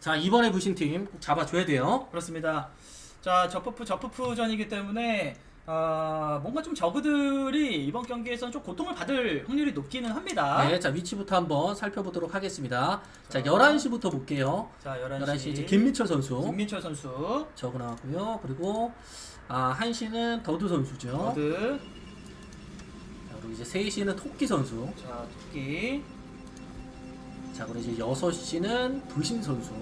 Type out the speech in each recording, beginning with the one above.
자 이번에 부신팀 꼭 잡아줘야 돼요. 그렇습니다. 자, 저프프 저프프전이기 때문에 아, 뭔가 좀 저그들이 이번 경기에서는 좀 고통을 받을 확률이 높기는 합니다. 네, 자 위치부터 한번 살펴보도록 하겠습니다. 자 자. 11시부터 볼게요. 자, 11시, 11시 이제 김민철 선수 김민철 선수, 저거 나왔고요. 그리고 아 1시는 더두 선수죠. 어드, 자, 그리고 이제 3시는 토끼 선수. 자, 토끼, 자 그리고 이제 6시는 부신 선수.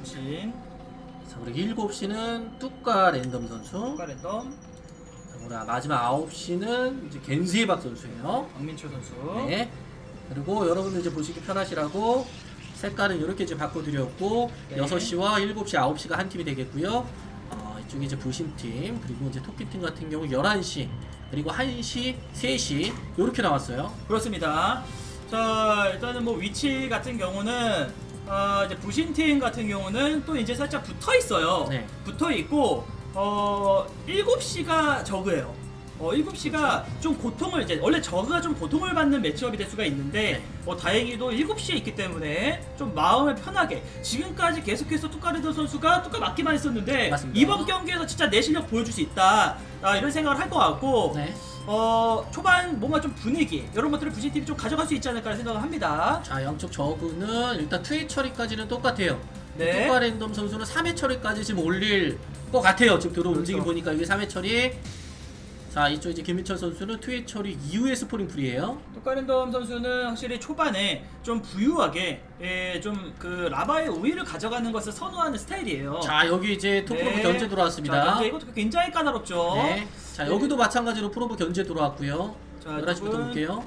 부신, 자 그리고 7시는 뚜까 랜덤 선수. 카랜덤, 자, 그리고 마지막 9시는 이제 겐세박 선수예요. 박민철 선수. 네. 그리고 여러분들 이제 보시기 편하시라고 색깔은 이렇게 이제 바꿔드렸고 네. 6시와 7시, 9시가 한 팀이 되겠고요. 어, 이쪽에 이제 부신팀 그리고 이제 토끼팀 같은 경우 11시 그리고 1시, 3시 이렇게 나왔어요. 그렇습니다. 자, 일단은 뭐 위치 같은 경우는 어, 이제 부신팀 같은 경우는 또 이제 살짝 붙어 있어요. 네. 붙어 있고 어 7시가 저그예요. 어 7시가 좀 고통을 이제 원래 저그가 좀 고통을 받는 매치업이 될 수가 있는데 네. 어 다행히도 7시에 있기 때문에 좀 마음을 편하게 지금까지 계속해서 뚜까리더 선수가 뚜까 맞기만 했었는데 맞습니다. 이번 경기에서 진짜 내 실력 보여줄 수 있다 아, 이런 생각을 할 것 같고 네. 어 초반 뭔가 좀 분위기 이런 것들을 부신 팀이 좀 가져갈 수 있지 않을까 생각을 합니다. 자 양쪽 저구는 일단 투회 처리까지는 똑같아요. 네. 뚜까 랜덤 선수는 3회 처리까지 지금 올릴 것 같아요. 지금 들어 움직임 그렇죠. 보니까 이게 3회 처리. 자 이쪽 이제 김민철 선수는 투회 처리 이후에 스포링 풀이에요. 토카린덤 선수는 확실히 초반에 좀 부유하게 예, 좀그 라바의 우위를 가져가는 것을 선호하는 스타일이에요. 자 여기 이제 투프로브 네. 견제 자, 들어왔습니다. 견제 이것도 굉장히 까다롭죠. 네. 자 여기도 마찬가지로 프로브 견제 들어왔고요. 자, 11시부터 이쪽은 볼게요.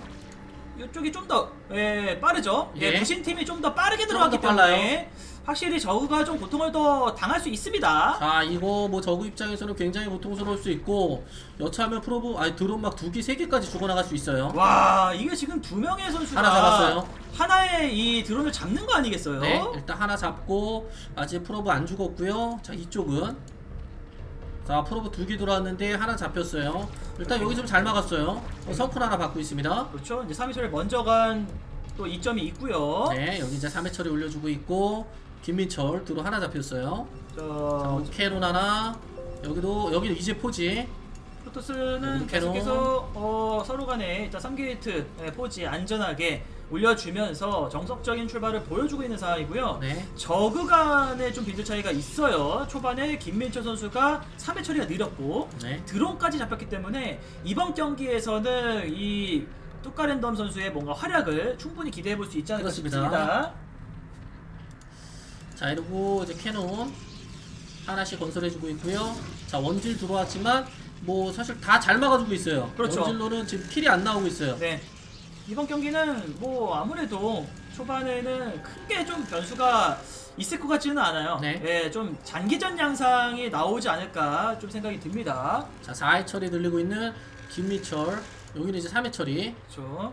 이쪽이 좀더 예, 빠르죠. 예, 예. 부신 팀이 좀 더 빠르게 좀 들어가기 더 빨라요. 때문에 확실히 저그가 좀 고통을 더 당할 수 있습니다. 자 이거 뭐 저그 입장에서는 굉장히 고통스러울 수 있고 여차하면 프로브 아니 드론 막 두 개 세 개까지 죽어나갈 수 있어요. 와 이게 지금 두 명의 선수가 하나 잡았어요. 하나의 이 드론을 잡는 거 아니겠어요? 네 일단 하나 잡고 아직 프로브 안 죽었고요. 자 이쪽은 자 프로브 두 개 들어왔는데 하나 잡혔어요. 일단 여기 좀 잘 막았어요. 어, 성큰 하나 받고 있습니다. 그렇죠. 이제 3위철에 먼저 간 또 이점이 있고요. 네 여기 이제 3회 처리 올려주고 있고 김민철 드론 하나 잡혔어요. 자 자, 캐논 하나 여기도 여기 이제 포지 캐논. 계속해서 어, 서로 간에 일단 3게이트 포지 안전하게 올려주면서 정석적인 출발을 보여주고 있는 상황이고요. 네 저그 간에 좀 빌드 차이가 있어요. 초반에 김민철 선수가 3회 처리가 느렸고 네. 드론까지 잡혔기 때문에 이번 경기에서는 이 뚜까랜덤 선수의 뭔가 활약을 충분히 기대해 볼 수 있지 않을까 그렇습니다. 싶습니다. 자 이러고 이제 캐논 하나씩 건설해주고 있고요. 자 원질 들어왔지만 뭐 사실 다 잘 막아주고 있어요. 그렇죠. 원질로는 지금 킬이 안 나오고 있어요. 네. 이번 경기는 뭐 아무래도 초반에는 크게 좀 변수가 있을 것 같지는 않아요. 네. 예, 좀 장기전 양상이 나오지 않을까 좀 생각이 듭니다. 자 4회 처리 늘리고 있는 김미철 여기는 이제 3회 처리. 그렇죠.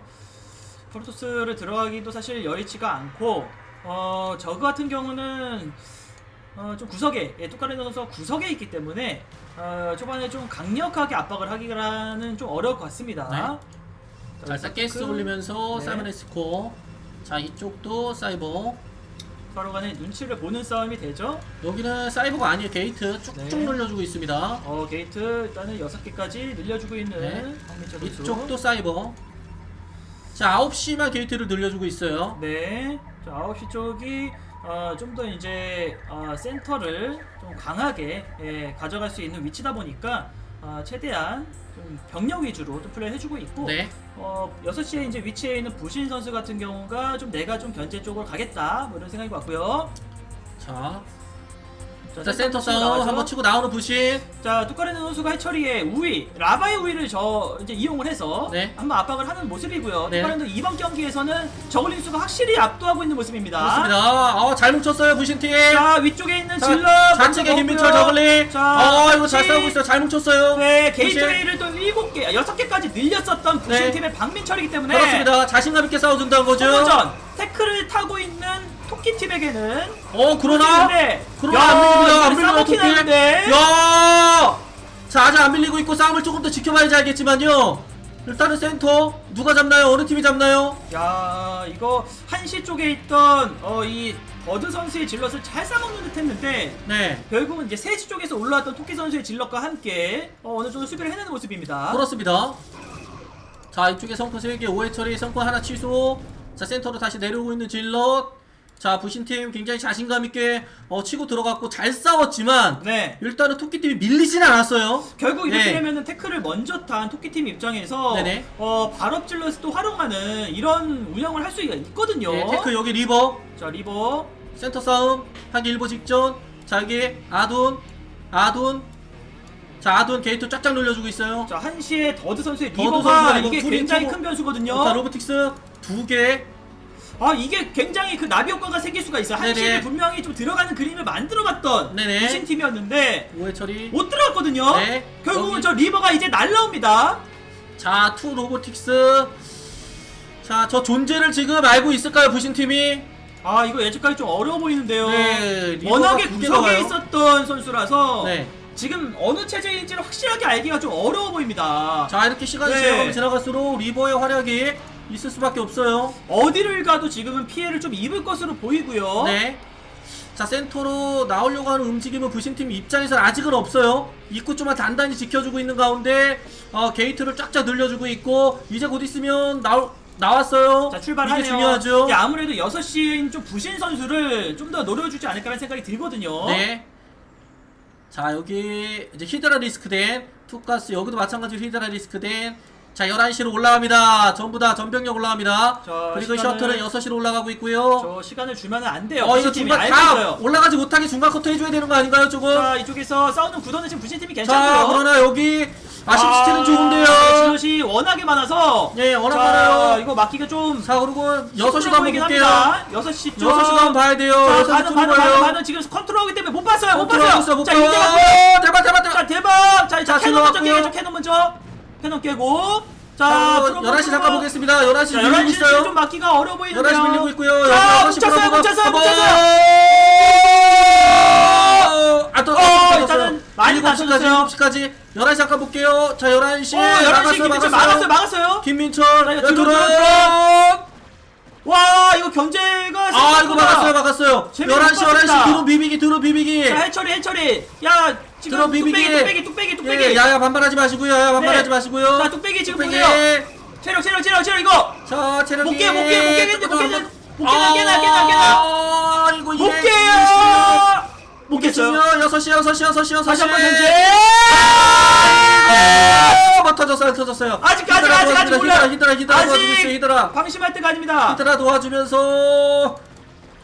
프로토스를 들어가기도 사실 여의치가 않고 어 저그 같은 경우는 어, 좀 구석에 예, 뚜까레노 선수가 구석에 있기 때문에 어, 초반에 좀 강력하게 압박을 하기라는 좀 어려울 것 같습니다. 네. 자 일단 가스 그- 올리면서 네. 사이버네스코. 자 이쪽도 사이버. 서로 간에 눈치를 보는 싸움이 되죠. 여기는 사이버가 아니에요. 게이트 쭉쭉 네. 늘려주고 있습니다. 어 게이트 일단은 6개까지 늘려주고 있는 네. 황민철 선수 이쪽도 사이버. 자 9시만 게이트를 늘려주고 있어요. 네. 자, 9시 쪽이 어, 좀 더 이제 어, 센터를 좀 강하게 예, 가져갈 수 있는 위치다 보니까 어, 최대한 좀 병력 위주로 좀 플레이 해주고 있고 네. 어, 6시에 이제 위치해 있는 부신 선수 같은 경우가 좀 내가 좀 견제 쪽으로 가겠다 뭐 이런 생각이 왔고요. 자, 자, 자 센터 싸움. 한번 치고 나오는 부신. 자, 뚜까레는 선수가 해처리의 우위, 라바의 우위를 저 이제 이용을 해서 네. 한번 압박을 하는 모습이고요. 네. 뚜까레는 이번 경기에서는 저글링 수가 확실히 압도하고 있는 모습입니다. 그렇습니다. 어, 잘 뭉쳤어요 부신팀. 자, 위쪽에 있는 자, 질러 좌측에 김민철. 저글링. 자, 어 이거 잘 싸우고 있어요. 잘 뭉쳤어요. 네. 게이트웨이를 또 7개, 6개까지 늘렸었던 네. 부신팀의 박민철이기 때문에 그렇습니다. 자신감 있게 싸워준다는 거죠. 선전 태클을 타고 있는 토끼팀에게는 어 그러나 근데 그러나 안 밀립니다. 안 토끼. 하는데 야. 자 아직 안 밀리고 있고 싸움을 조금 더 지켜봐야지 알겠지만요. 일단은 센터 누가 잡나요? 어느 팀이 잡나요? 야 이거 한시 쪽에 있던 어 이 버드 선수의 질럿을 잘 싸먹는 듯 했는데 네. 결국은 이제 세지 쪽에서 올라왔던 토끼 선수의 질럿과 함께 어, 어느 정도 수비를 해내는 모습입니다. 그렇습니다. 자 이쪽에 성크 3개 5회 처리 성크 하나 취소 자 센터로 다시 내려오고 있는 질럿 자 부신팀 굉장히 자신감 있게 어, 치고 들어갔고 잘 싸웠지만 네. 일단은 토끼팀이 밀리진 않았어요 결국 이렇게 네. 되면은 태클을 먼저 탄 토끼팀 입장에서 네네. 어, 발업 질럿도 활용하는 이런 운영을 할 수가 있거든요. 네, 테크 여기 리버 자 리버 센터 싸움 하기 일보 직전 자 여기 아둔 아둔 자 아둔 게이트 쫙쫙 눌려주고 있어요 자 한시의 더드 선수의 더드 리버가 선수가 이게 둘이 굉장히 큰 변수거든요. 자 로보틱스 두 개 아 이게 굉장히 그 나비 효과가 생길 수가 있어. 네네. 한시는 분명히 좀 들어가는 그림을 만들어봤던 네네. 무신 팀이었는데 5회 처리 못 들어갔거든요. 네. 결국은 여기. 저 리버가 이제 날라옵니다. 자, 투 로보틱스. 자, 저 존재를 지금 알고 있을까요, 부신 팀이? 아 이거 예측하기 좀 어려워 보이는데요. 네, 리버가 워낙에 두 개가 구석에 와요. 있었던 선수라서 네. 지금 어느 체제인지를 확실하게 알기가 좀 어려워 보입니다. 자, 이렇게 시간이 네. 지나가면 지나갈수록 리버의 활약이 있을 수밖에 없어요. 어디를 가도 지금은 피해를 좀 입을 것으로 보이고요. 네. 자, 센터로 나오려고 하는 움직임은 부신팀 입장에서는 아직은 없어요. 입구 쪽만 단단히 지켜주고 있는 가운데, 어, 게이트를 쫙쫙 늘려주고 있고, 이제 곧 있으면 나올, 나왔어요. 자 출발하네요. 이게 중요하죠. 이게 아무래도 6시인 좀 부신 선수를 좀 더 노려주지 않을까라는 생각이 들거든요. 네. 자, 여기 이제 히드라 리스크 된 투가스 여기도 마찬가지로 히드라 리스크 된 자, 11시로 올라갑니다. 전부 다 전병력 올라갑니다. 자, 그리고 시간을- 셔틀은 6시로 올라가고 있고요. 저 시간을 주면 안 돼요. 어, 이거 부신 팀이 중간 알고 다 있어요. 올라가지 못하게 중간 커터 해줘야 되는 거 아닌가요, 조금? 자 이쪽에서 싸우는 구도는 지금 부신 팀이 자, 괜찮고요. 그러나 여기 아심시티는 좋은데요. 질럿이 워낙에 많아서 예, 워낙 자, 많아요. 이거 막기가 좀 자, 그리고 6시도 한번 볼게요. 합니다. 6시 쪽 6시도 한번 봐야 돼요. 자, 6시 반은 반은 반은 지금 컨트롤하기 때문에 못 봤어요. 못 봤어요. 자. 이제 가 어, 대박, 대박, 대박. 자, 대박. 자, 자, 자, 캐논 먼저. 깨죠. 캐논 먼저. 캐논 깨고. 자, 자, 프로브, 11시 잠깐. 보겠습니다. 11시 자, 밀리고 11시 있어요. 좀 막기가 어려워 보이는데요. 11시 밀리고 있고요. 자, 11시 뭉쳤어요. 프로브가 뭉쳤어요. 한번- 뭉쳤어요. 아, 또, 어, 아, 또 일단은 많이 7시까지, 맞췄어요. 7시까지. 11시 잠깐 볼게요. 자, 11시. 어, 11시 김민철 막았어요. 막았어요. 김민철. 자, 이거 야, 들어, 들어. 들어, 와, 이거 견제가 아, 이거 생각보다 막았어요. 막았어요. 재밌는 11시, 것 같습니다. 11시. 들어 비비기, 들어 비비기. 자, 해처리, 해처리. 야, 지금 들어 비비기. 뚝배기, 뚝배기, 뚝배기, 뚝배기. 예, 야야 반발하지 마시고요. 야야 반발하지 네. 마시고요. 자, 뚝배기 지금 뚝배기. 보세요. 체력, 체력, 체력, 체력 이거. 자, 체력이. 못 깨, 못 깨, 못 깨겠는데, 못 깨는- 못 깨나, 아, 깨나, 깨나, 깨나. 아, 이거 못 이게 깨요. 못 깼어요. 6시, 6시, 6시, 6시. 다시 한번 견제. 아, 뭐 터졌어요, 터졌어요. 아직, 아직, 히드라 아직, 아직 도와줍니다. 몰라요. 히드라, 히드라, 히드라 도와주고 있어요, 히드라. 방심할 때가 아닙니다. 히드라 도와주면서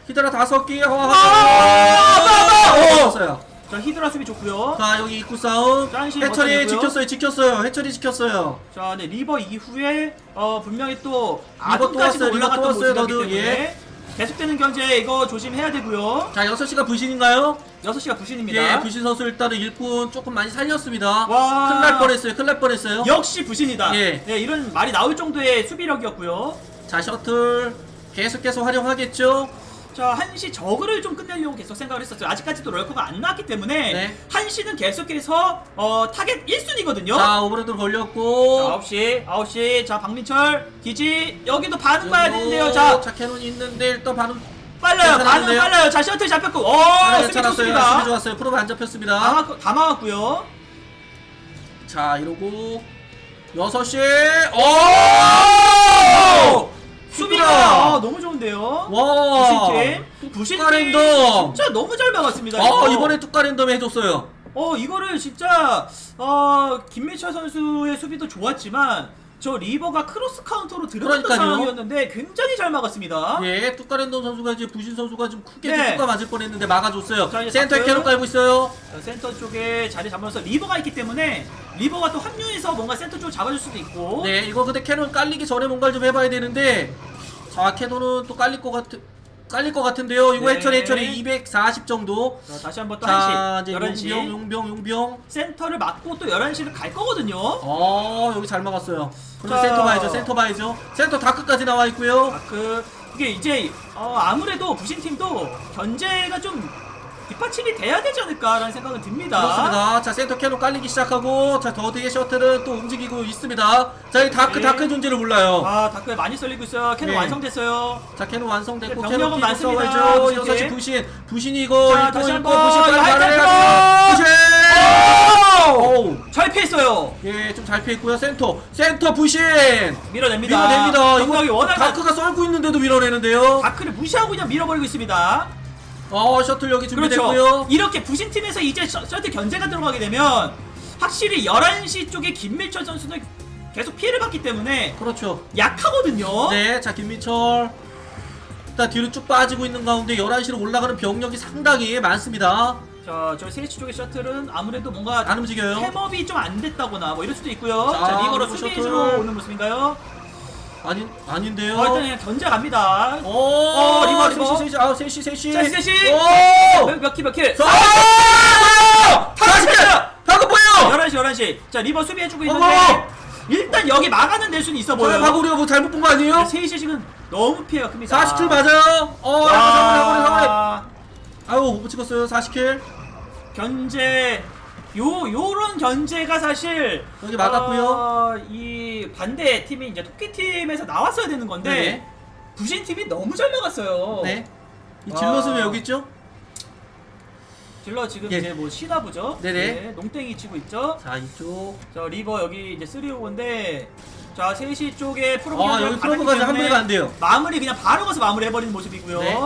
히드라 다섯 개. 와, 아, 아, 아. 터졌어요. 자, 히드라 수비 좋고요. 자, 여기 입구 싸움. 짠시 해철이 버텨내고요. 지켰어요, 지켰어요. 해철이 지켰어요. 자, 네 리버 이후에 어 분명히 또 리버 또 아동까지도 왔어요, 리버 올라갔던 또 왔어요, 모습이기 너도. 때문에 계속되는 견제 이거 조심해야 되고요. 자, 6시가 부신인가요? 6시가 부신입니다. 예, 부신 선수 일단은 일꾼 조금 많이 살렸습니다. 와. 큰일 날 뻔했어요. 큰일 날 뻔했어요. 역시 부신이다. 예. 네, 이런 말이 나올 정도의 수비력이었고요. 자, 셔틀 계속 계속 활용하겠죠. 자, 한시 저그를 좀 끝내려고 계속 생각을 했었어요. 아직까지도 럴커가 안 나왔기 때문에 네. 한시는 계속해서 어, 타겟 1순위거든요. 자, 오버로드 걸렸고. 자, 9시, 9시. 자, 박민철, 기지. 여기도 반응 봐야 되는데요. 자, 자, 캐논이 있는데 일단 반응 빨라요. 반응? 빨라요. 자, 셔틀 잡혔고. 괜찮았어요. 좋습니다. 수비 좋았어요. 프로브 안 잡혔습니다. 다, 막, 다 막았고요. 자, 이러고 6시. 오! 와! 부신팀. 부신팀. 뚜까랜덤. 진짜 너무 잘 막았습니다. 아, 이거. 이번에 뚜까랜덤 해줬어요. 어 이거를 진짜 어 김민철 선수의 수비도 좋았지만 저 리버가 크로스 카운터로 들어갔던 그러니까요. 상황이었는데 굉장히 잘 막았습니다. 예, 뚜까랜덤 선수가 이제 부신 선수가 좀 크게 네. 뚜까 맞을 뻔했는데 막아줬어요. 자, 이제 센터에 다크. 캐논 깔고 있어요. 자, 센터 쪽에 자리 잡으면서 리버가 있기 때문에 리버가 또 합류해서 뭔가 센터 쪽을 잡아줄 수도 있고 네, 이거 근데 캐논 깔리기 전에 뭔가를 좀 해봐야 되는데 자, 캐논은 또 깔릴 것 같은 깔릴 것 같은데요. 이거 네. 해처리 해처리 240 정도. 자, 다시 한번 또 자, 1시 이제 11시 용병 용병 용병. 센터를 막고 또 11시를 갈 거거든요. 어, 여기 잘 막았어요. 그럼 자. 센터 봐야죠. 센터 봐야죠. 센터 다크까지 나와 있고요. 아, 그 이게 이제 어, 아무래도 부신 팀도 견제가 좀 뒷받침이 돼야 되지 않을까라는 생각은 듭니다. 그렇습니다. 자 센터 캐논 깔리기 시작하고 자 더디의 셔틀은 또 움직이고 있습니다. 자 이 다크 네. 다크 존재를 몰라요. 아 다크에 많이 썰리고 있어요. 캐논 네. 완성됐어요. 자 캐논 완성됐고 네, 캐논 병력은 끼고 많습니다. 싸워야죠. 부신 여섯 시 팀. 부신 부신이 이거 자, 다시 이거 한번 부신 빨리 하이템 말해야 부신. 오. 잘 피했어요. 예, 좀 잘 피했고요. 센터, 센터 부신. 밀어냅니다. 밀어냅니다. 병력이 이거 워낙 다크가 썰고 있는데도 밀어내는데요. 다크를 무시하고 그냥 밀어버리고 있습니다. 어, 셔틀 여기 그렇죠. 준비됐고요. 이렇게 부신 팀에서 이제 셔- 셔틀 견제가 들어가게 되면 확실히 11시 쪽에 김민철 선수는 계속 피해를 받기 때문에 그렇죠. 약하거든요. 네, 자 김민철. 일단 뒤로 쭉 빠지고 있는 가운데 11시로 올라가는 병력이 상당히 많습니다. 자, 저 세이치 쪽의 셔틀은 아무래도 뭔가 안 움직여요. 템업이 좀 안 됐다거나 뭐 이럴 수도 있고요. 자, 자, 리버로 셔틀. 오는 모습인가요? 아니, 아닌데요. 어, 일단 그냥 견제 갑니다. 오, 어, 리버, 리버. 3시, 3시, 아, 3시, 3시. 자, 셋이. 오! 몇, 몇 킬, 몇 킬? 아! 다시! 방금 보여! 11시, 11시. 자, 리버 수비해주고 있는데 어머! 일단 여기 막아는 낼 수는 있어 보여요. 방금 우리가 뭐 잘못 본 거 아니에요? 세이시 지금 너무 피해가 큽니다. 40킬 맞아요. 어, 사거리, 사거리, 사거리. 와, 아유, 못 찍었어요. 40킬. 견제 요 요런 견제가 사실 여기 막았고요. 어, 이 반대 팀이 이제 토끼 팀에서 나왔어야 되는 건데 네. 부신 팀이 너무 잘 막았어요. 네. 이 아. 질럿은 왜 여기 있죠? 질러 지금 예. 이제 뭐 쉬나 보죠. 네네. 네, 농땡이 치고 있죠. 자, 이쪽. 저 리버 여기 이제 3오인데 자 3시 쪽에 프로그램 아, 여기 프로브가 한 분이가 안 돼요. 마무리 그냥 바로 가서 마무리 해버리는 모습이고요. 네.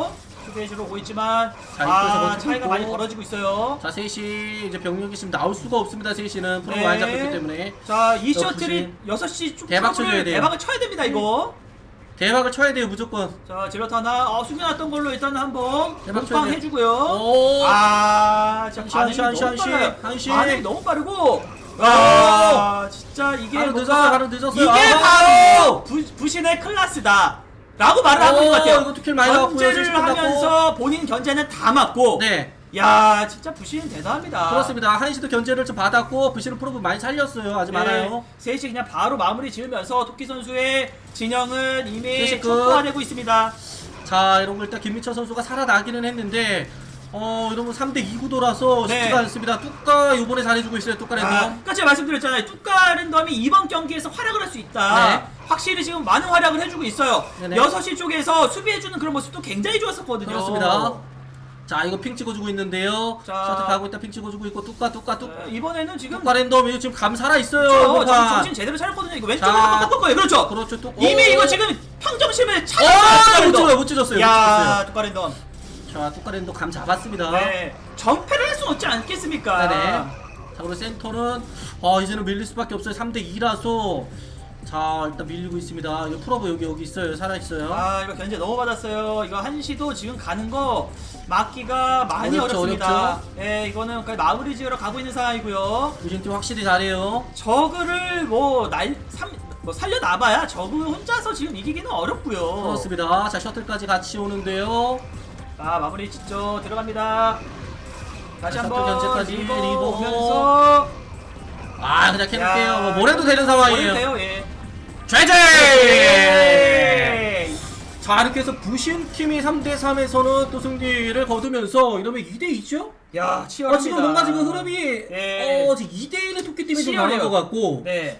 수비해주러 오고 있지만 자, 입구에서 아 차이가 끊고. 많이 벌어지고 있어요. 자, 셋이 이제 병력이 지금 나올 수가 없습니다. 셋이는 프로브 네. 안 잡혔기 때문에 자, 이 어, 셔틀이 6시 쭉 대박 쳐줘야 돼요. 대박을 쳐야 됩니다, 이거. 대박을 쳐야 돼요, 무조건. 자, 지럿 하나. 어, 숨겨놨던 걸로 일단 한번 대박 쳐야. 해주고요. 오! 아, 자, 한시, 반응이 한시, 너무 한시, 빨라요. 한시. 반응이 너무 빠르고. 와, 진짜 이게 바로 뭔가 늦었어요, 바로 늦었어요. 이게 아! 바로 부, 부신의 클라스다. 라고 말을 하고 있는 것 같아요. 오, 이것도 킬 많이 나왔고요. 견제를 끝났고. 하면서 본인 견제는 다 맞고. 네. 야, 진짜 부신 대단합니다. 그렇습니다. 한시도 견제를 좀 받았고 부시는 프로브 많이 살렸어요. 아주 많아요. 셋이 그냥 바로 마무리 지으면서 토끼 선수의 진영은 이미 끝. 촉구화되고 있습니다. 자, 이런 거 일단 김민철 선수가 살아나기는 했는데 어, 이런 거 3대 2 구도라서 네. 쉽지가 않습니다. 뚜까 요번에 잘해주고 있어요. 뚜까 랜덤. 아, 아까 제가 말씀드렸잖아요. 뚜까 랜덤이 이번 경기에서 활약을 할 수 있다. 네. 확실히 지금 많은 활약을 해주고 있어요. 네네. 6시 쪽에서 수비해주는 그런 모습도 굉장히 좋았었거든요. 그렇습니다. 자, 이거 핑 찍어주고 있는데요. 자. 셔틀 가고 있다 핑 찍어주고 있고 뚜까 뚜까 뚜까. 어, 이번에는 지금 뚜까 랜덤 이거 지금 감 살아 있어요. 어, 뚜까. 지금 정신 제대로 차렸거든요. 이거 왼쪽으로 자. 한번 꺾을 거예요. 그렇죠. 그렇죠. 뚜. 이미 오. 이거 지금 평정심을 어, 찾았어요. 못 찢어요. 못 찢었어요. 못 야. 뚜까 랜덤. 자, 뚜까 랜덤 감 잡았습니다. 네. 전패를 할 수는 없지 않겠습니까? 네네. 자, 그리고 센터는 어, 이제는 밀릴 수밖에 없어요. 3대 2라서 자, 일단 밀리고 있습니다. 이거 프로브 여기 여기 있어요. 살아 있어요. 아 이거 견제 너무 받았어요. 이거 한시도 지금 가는 거 막기가 많이 어렵죠, 어렵습니다. 어렵죠. 예, 이거는 거의 마무리 지으러 가고 있는 상황이고요. 우진팀 확실히 잘해요. 저그를 뭐날 뭐 살려놔봐야 저그 혼자서 지금 이기기는 어렵고요. 그렇습니다. 자, 셔틀까지 같이 오는데요. 아 마무리 짓죠. 들어갑니다. 다시 자, 한번 견제까지 리버 리버. 오면서 아, 그냥 캐놓을게요. 야, 뭐, 뭘 해도 되는 상황이에요. 예. 예. 자, 이렇게 해서 부신 팀이 3대 3에서는 또 승리를 거두면서 이러면 2대 2죠? 야 어, 치열합니다. 지금 뭔가 지금 흐름이 예. 어, 지금 2대 1의 토끼 팀이 좀 강한 치열해요. 것 같고 네.